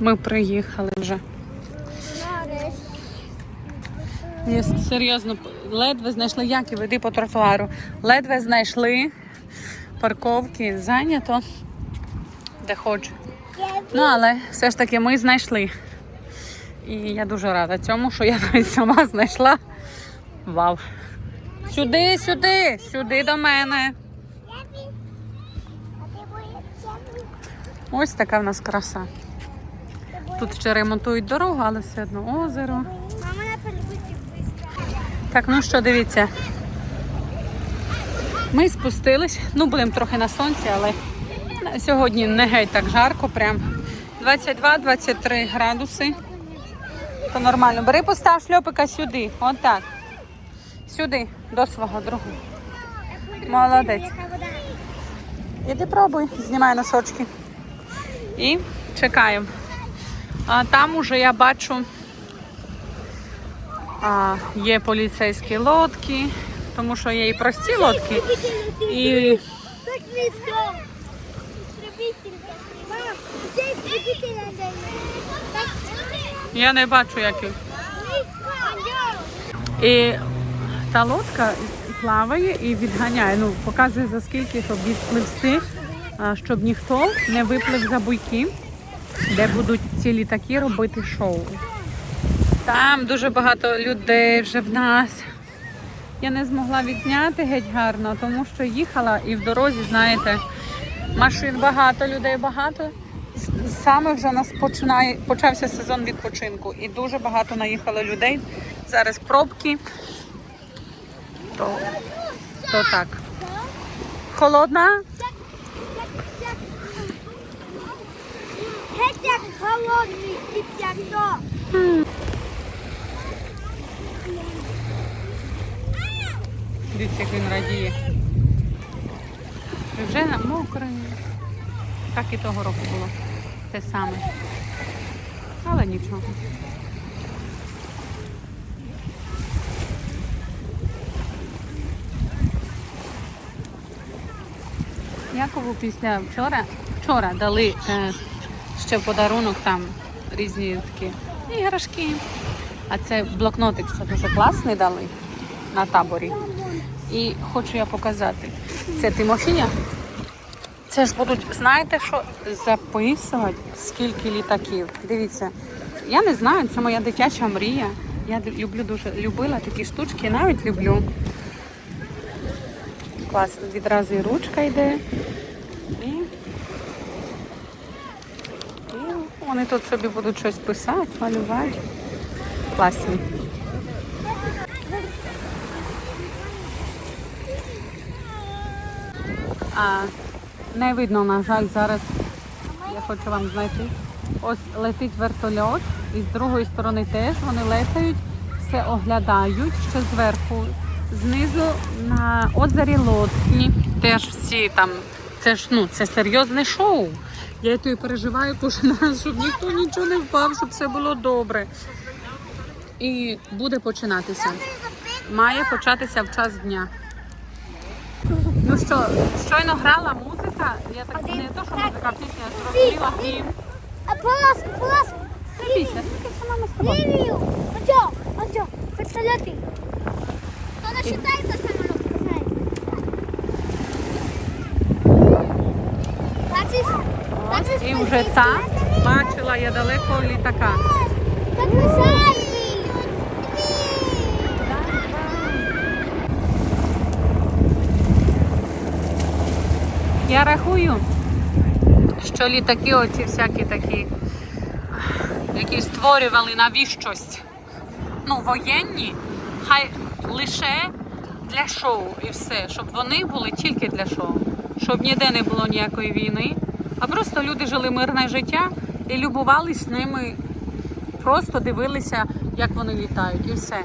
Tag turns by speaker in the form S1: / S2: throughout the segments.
S1: Ми приїхали вже. Ні, серйозно, ледве знайшли, як і веди по тротуару. Ледве знайшли парковки, зайнято, де хочу. Ну, але все ж таки ми знайшли. І я дуже рада цьому, що я навіть сама знайшла. Вау. Сюди, сюди, сюди до мене. Ось така в нас краса. Тут ще ремонтують дорогу, але все одно озеро. Так, ну що, дивіться. Ми спустились. Ну, будемо трохи на сонці, але сьогодні не геть так жарко, прям 22-23 градуси. То нормально. Бери, постав шльопика сюди. Отак. Сюди, до свого другу. Молодець. Іди пробуй, знімай носочки. І чекаємо. А там уже я бачу а, є поліцейські лодки, тому що є і прості лодки. І я не бачу, як їх.
S2: низько.
S1: І та лодка плаває і відганяє. Ну, показує за скільки, щоб відпливсти, щоб ніхто не виплив за буйки, де будуть ці літаки робити шоу. Там дуже багато людей вже в нас. Я не змогла відзняти геть гарно, тому що їхала і в дорозі, знаєте, машин багато, людей багато. Саме вже у нас починає, почався сезон відпочинку і дуже багато наїхало людей. Зараз пробки. То, то так. Холодна?
S2: Геть як голодний дитятко.
S1: Дивіться, як він радіє. Вже на. Так і того року було. Те саме. Але нічого. Якову після вчора, вчора дали е, ще в подарунок там різні такі іграшки. А це блокнотик, що дуже класний дали на таборі. І хочу я показати. Це Тимофія. Це ж будуть, знаєте, що записувати, скільки літаків. Дивіться, я не знаю, це моя дитяча мрія. Я люблю дуже любила такі штучки, навіть люблю. Клас, відразу і ручка йде. І, вони тут собі будуть щось писати, малювати. Класні. А, не видно, на жаль, зараз я хочу вам знайти. Ось летить вертольот, і з другої сторони теж вони летають, все оглядають ще зверху. Знизу на озері Лотні теж всі там. Це ж ну це серйозне шоу. Я то і переживаю кожен раз, щоб ніхто нічого не впав, щоб все було добре. І буде починатися. Має початися в час дня. Ну що, щойно грала музика. Я так не то, що музика, пісня зрозуміла гімн.
S2: А полоску.
S1: Це пісня, тільки сама ми з тобою.
S2: Лівію. Оцьо, оцьо. Представляти. Вона вважається самоліт,
S1: І вже та бачила я далеко літака. Я рахую, що літаки оці всякі такі, які створювали навіщось. Ну, воєнні, хай лише для шоу і все, щоб вони були тільки для шоу, щоб ніде не було ніякої війни, а просто люди жили мирне життя і любувались ними, просто дивилися, як вони літають, і все.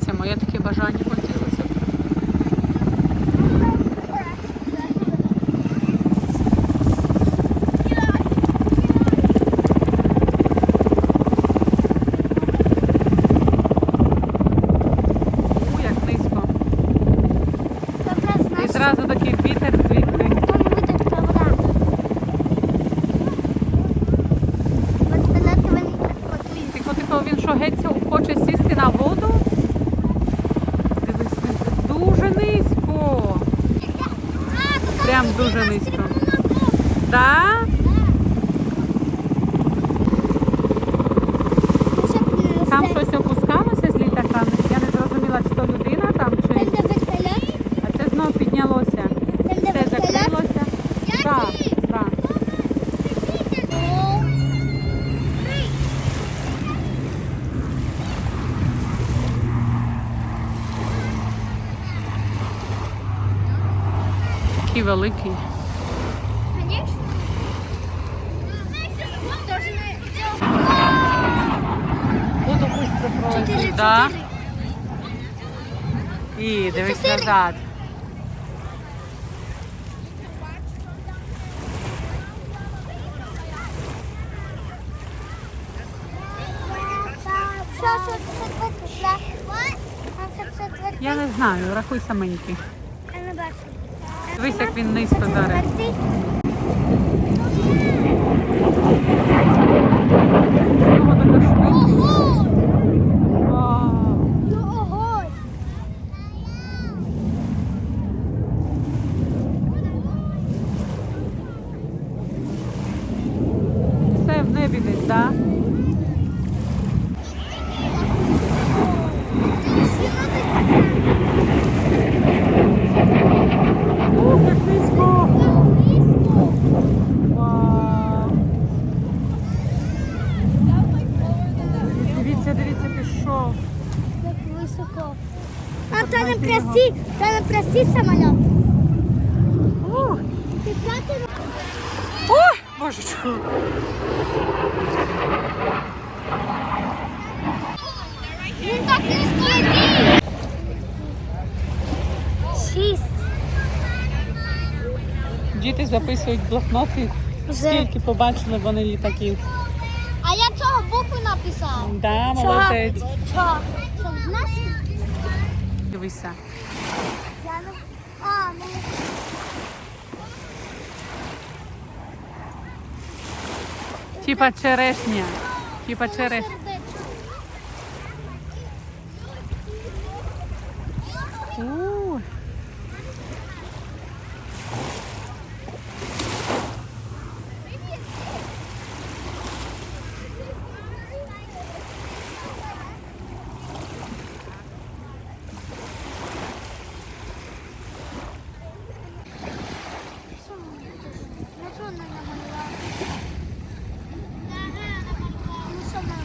S1: Це моє таке бажання хотілося. б. У, як низько.
S2: Добре,
S1: І зразу такий вітер звідти.
S2: Там витечка вода.
S1: Дуже низько. Да? Там щось опускалося з літака. Я не зрозуміла, чи то людина там,
S2: Там
S1: чи.
S2: де вертольот?
S1: А це знов піднялося.
S2: Там де
S1: Все
S2: вертольот?
S1: закрилося. Так, так.
S2: О.
S1: Такий великий. Буду да? І дивись назад. Я не знаю, рахуй саменький. Дивись, як він низько зараз. Чого така швидкість?
S2: Ого!
S1: Вау.
S2: Ну ого!
S1: Все в небі десь, так? Ух, як низько! Вау. Дивіться, дивіться, пішов.
S2: Як високо. А то не прості, то не прості самоліт.
S1: Ух.
S2: Ти п'ятий
S1: божечко.
S2: Він так низько летить. Шість.
S1: Діти записують блокноти. Скільки побачили вони літаків.
S2: А я цього букву написав.
S1: Да, молодець.
S2: Чого? Що, знаєш?
S1: Дивися.
S2: А, ну...
S1: Типа черешня. Типа черешня.
S2: сердечко.
S1: Ух.
S2: Ну що вона намалювала? Ну що вона?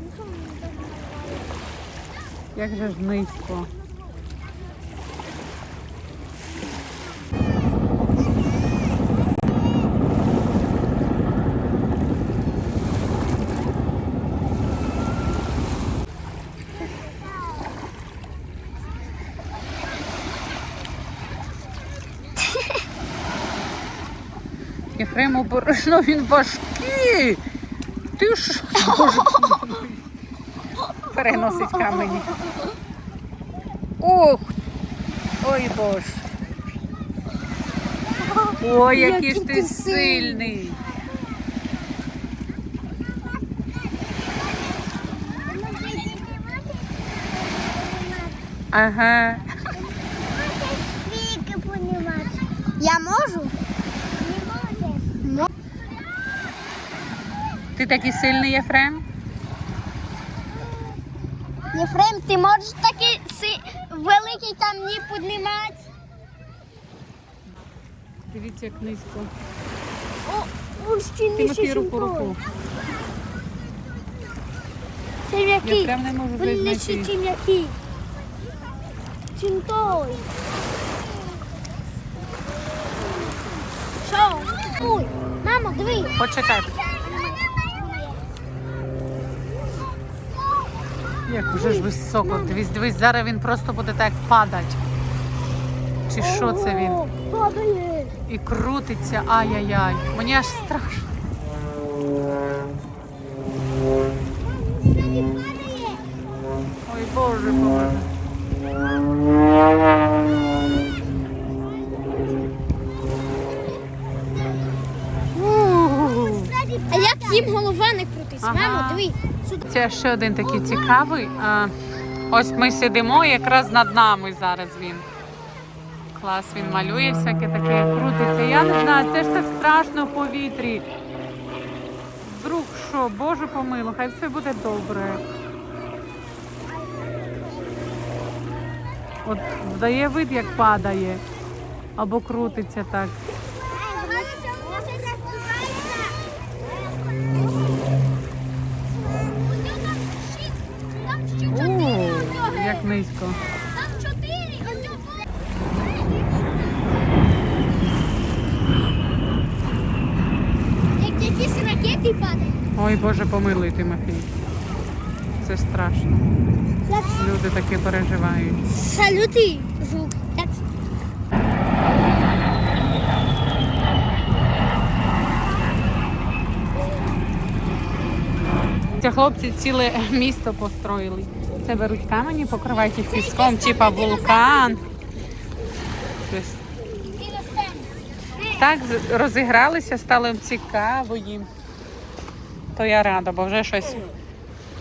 S2: Ну що вона так намалювала?
S1: Як же ж низько. Єфрему борошно, він важкий. Ти ж Боже, переносить камені. Ох! Ой боже. Ой, який ж ти сильний. Ага.
S2: Я можу? Не можеш.
S1: Ти такий сильний, Єфрем?
S2: Єфрем, ти можеш такий великий там ні піднімати?
S1: Дивіться, як низько.
S2: О, он ще
S1: руку, руку.
S2: Це
S1: Я прям не можу
S2: Він не
S1: знайти.
S2: ще чим м'який. Чим той. Що? Ой, мамо, диви.
S1: Почекай. Як уже ж високо. Дивись, дивись, зараз він просто буде так падати. Чи що це він?
S2: Падає.
S1: І крутиться, ай-яй-яй. Мені аж страшно. Ой, Боже, Боже.
S2: Сюди.
S1: Це ще один такий цікавий. Ось ми сидимо, якраз над нами зараз він. Клас, він малює всяке таке, крутиться. Я не знаю, це ж так страшно в повітрі. Вдруг що, Боже помилуй, хай все буде добре. От дає вид, як падає. Або крутиться так. Низько.
S2: Як якісь ракети падають.
S1: Ой, Боже, помилуй Тимофій. Це страшно. Люди таке переживають.
S2: Салюти. Звук.
S1: Хлопці ціле місто построїли. Це беруть камені, покривають їх піском, типа вулкан. Так розігралися, стало цікаво їм. То я рада, бо вже щось.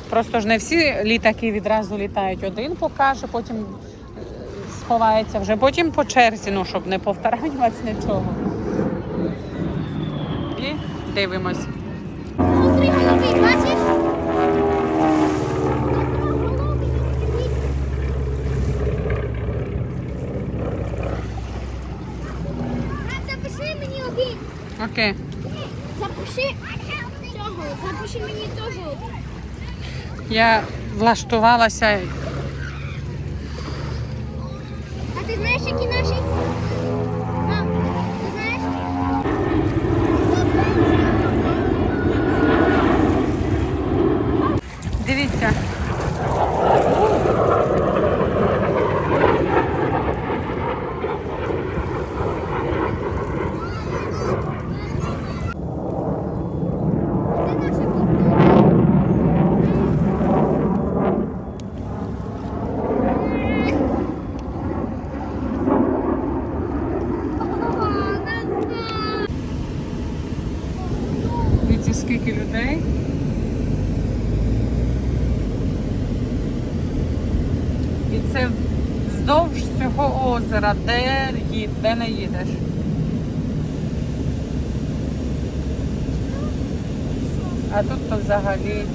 S1: Просто ж не всі літаки відразу літають. Один покаже, потім е, сховається вже, потім по черзі, ну, щоб не повторювати нічого. І дивимось.
S2: Три голови, бачиш? Запиши мені один.
S1: Окей.
S2: Запиши цього. Запиши мені того.
S1: Я влаштувалася.
S2: А ти знаєш, які наші? Мам, ти знаєш?
S1: Дивіться.
S2: Де наша
S1: Дивіться, скільки людей. І це вздовж де їд, де не їдеш. А тут то взагалі.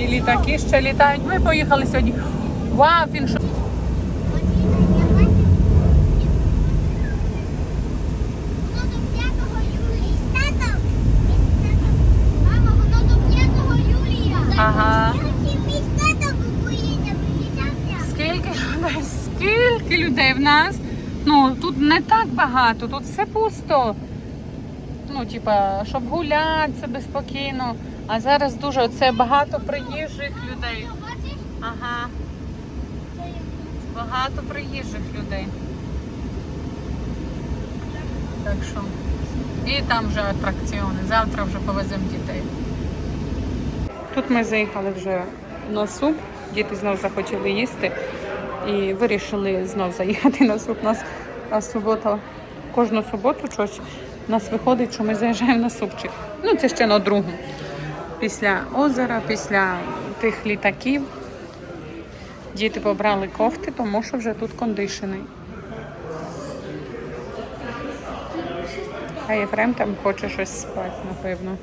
S1: І літаки ще літають. Ми поїхали сьогодні. Вау, що.
S2: Мама, воно до 5 Юлія.
S1: Ага.
S2: Я хотів мій тато поїде, приїжджався.
S1: Скільки людей, скільки людей в нас? Ну тут не так багато, тут все пусто. Ну, типа, щоб гуляти собі спокійно. А зараз дуже це багато приїжджих людей. Ага. Багато приїжджих людей. Так що. І там вже атракціони. Завтра вже повеземо дітей. Тут ми заїхали вже на суп. Діти знов захотіли їсти і вирішили знов заїхати на суп. Нас а, субота, кожну суботу щось нас виходить, що ми заїжджаємо на супчик. Ну, це ще на другу. Після озера, після тих літаків. Діти побрали кофти, тому що вже тут кондишени. А Єфрем там хоче щось спати, напевно.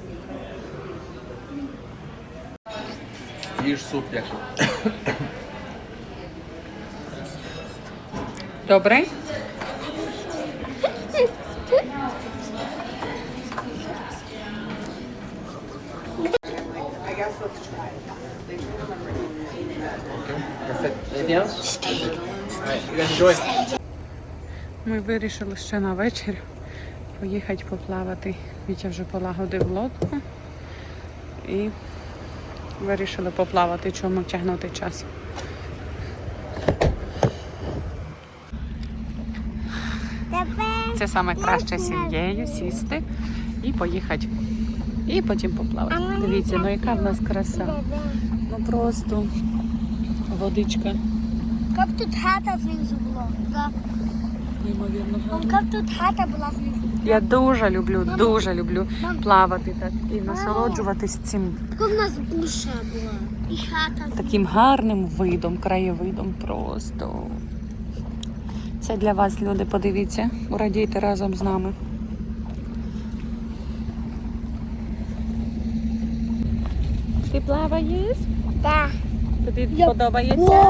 S3: Їж суп як.
S1: Добре? Ми вирішили ще на вечір поїхати поплавати. Вітя вже полагодив лодку і вирішили поплавати, чому тягнути час. Це саме краще сім'єю сісти і поїхати. І потім поплавати. Дивіться, ну яка в нас краса. Ну просто Водичка
S2: Как тут хата внизу була.
S1: Неймовірно
S2: Мам, как тут хата була внизу.
S1: Я дуже люблю, дуже люблю плавати так і насолоджуватись цим
S2: Как у нас душа була. І хата.
S1: таким гарним видом, краєвидом просто. Це для вас, люди, подивіться, радійте разом з нами. Ти плаваєш?
S2: Так.
S1: Тобі подобається?